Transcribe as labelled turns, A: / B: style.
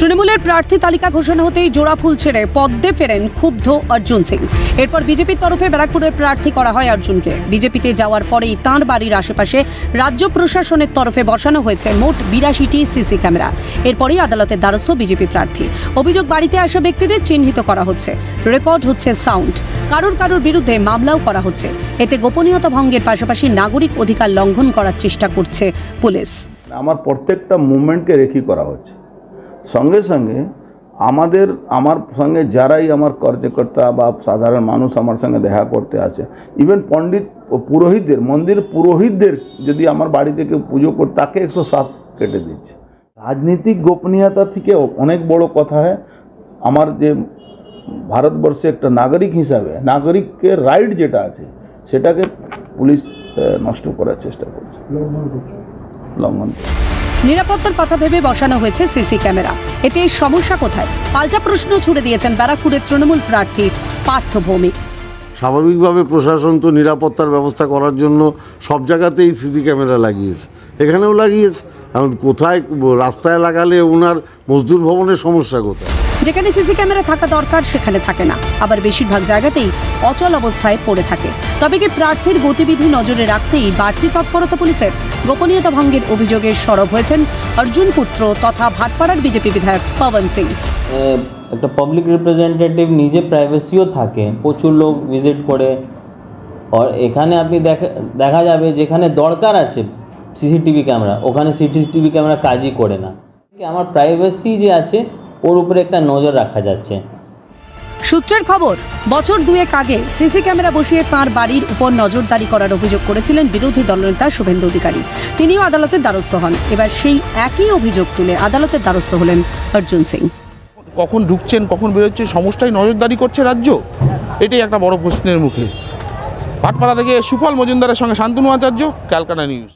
A: তৃণমূলের প্রার্থী তালিকা ঘোষণা হতেই জোড়া ফুল ছেড়ে পদ্মে ফেরেন ক্ষুব্ধ অর্জুন সিং। এরপর বিজেপির তরফে ব্যারাকপুরের প্রার্থী করা হয় অর্জুনকে। বিজেপিতে যাওয়ার পরেই তাঁর বাড়ির আশেপাশে রাজ্য প্রশাসনের তরফে বসানো হয়েছে মোট বিরাশিটি সিসি ক্যামেরা। এরপরই আদালতের দ্বারস্থ বিজেপি প্রার্থী। অভিযোগ বাড়িতে আসা ব্যক্তিদের চিহ্নিত করা হচ্ছে। রেকর্ড হচ্ছে সাউন্ড। কারোর কারোর বিরুদ্ধে মামলাও করা হচ্ছে। এতে গোপনীয়তা ভঙ্গের পাশাপাশি নাগরিক অধিকার লঙ্ঘন করার চেষ্টা করছে পুলিশ।
B: আমার প্রত্যেকটা মুভমেন্টকে রেখি করা হচ্ছে। সঙ্গে সঙ্গে আমাদের, আমার সঙ্গে যারাই আমার কার্যকর্তা বা সাধারণ মানুষ আমার সঙ্গে দেখা করতে আসে ইভেন পণ্ডিত পুরোহিতদের, মন্দির পুরোহিতদের যদি আমার বাড়ি থেকে পুজো করে, তাকে একশো সাত কেটে দিচ্ছে। রাজনীতিক গোপনীয়তা থেকে অনেক বড় কথা হয়। আমার যে ভারতবর্ষে একটা নাগরিক হিসাবে নাগরিকের রাইট যেটা আছে, সেটাকে পুলিশ নষ্ট করার চেষ্টা করছে। লঙ্ঘন
A: নিরাপত্তার কথা ভেবে বসানো হয়েছে সিসি ক্যামেরা। এতে সমস্যা কোথায়? পাল্টা প্রশ্ন ছুড়ে দিয়েছেন ব্যারাকপুরের তৃণমূল প্রার্থী পার্থ ভৌমিক।
C: স্বাভাবিকভাবে প্রশাসন তো নিরাপত্তার ব্যবস্থা করার জন্য সব জায়গাতেই সিসি ক্যামেরা লাগিয়েছে। এখানেও লাগিয়েছে। এখন কোথায় রাস্তায় লাগালে ওনার মজদুর ভবনের সমস্যা কোথায়?
A: যেখানে সিসি ক্যামেরা থাকা দরকার, সেখানে থাকে না। আবার বেশিরভাগ জায়গাতেই অচল অবস্থায় পড়ে থাকে। তবে কি প্রার্থীর গতিবিধি নজরে রাখতেই বাড়তি তৎপরতা পুলিশের গোপনীয়তা ভঙ্গের অভিযোগে সরব হয়েছেন অর্জুন পুত্র তথা ভাটপাড়ার বিজেপি বিধায়ক পবন সিং।
D: একটা পাবলিক রিপ্রেজেন্টেটিভ নিজে প্রাইভেসিও থাকে। প্রচুর লোক ভিজিট করে। আর এখানে আপনি দেখা দেখা যাবে যেখানে দরকার আছে সিসিটিভি ক্যামেরা, ওখানে সিসিটিভি ক্যামেরা কাজই করে না। আমার প্রাইভেসি যে আছে ওর উপরে একটা নজর রাখা যাচ্ছে।
A: সূত্রের খবর বছর দুয়েক আগে সিসি ক্যামেরা বসিয়ে তাঁর বাড়ির উপর নজরদারি করার অভিযোগ করেছিলেন বিরোধী দলনেতা শুভেন্দু অধিকারী। তিনিও আদালতের দ্বারস্থ হন। এবার সেই একই অভিযোগ তুলে আদালতের দ্বারস্থ হলেন অর্জুন সিং।
E: কখন ঢুকছেন কখন বেরোচ্ছে সমস্যায় নজরদারি করছে রাজ্য? এটাই একটা বড় প্রশ্নের মুখে। পাটপাড়া থেকে সুফল মজুমদারের সঙ্গে শান্তনু আচার্য ক্যালকাটা নিউজ।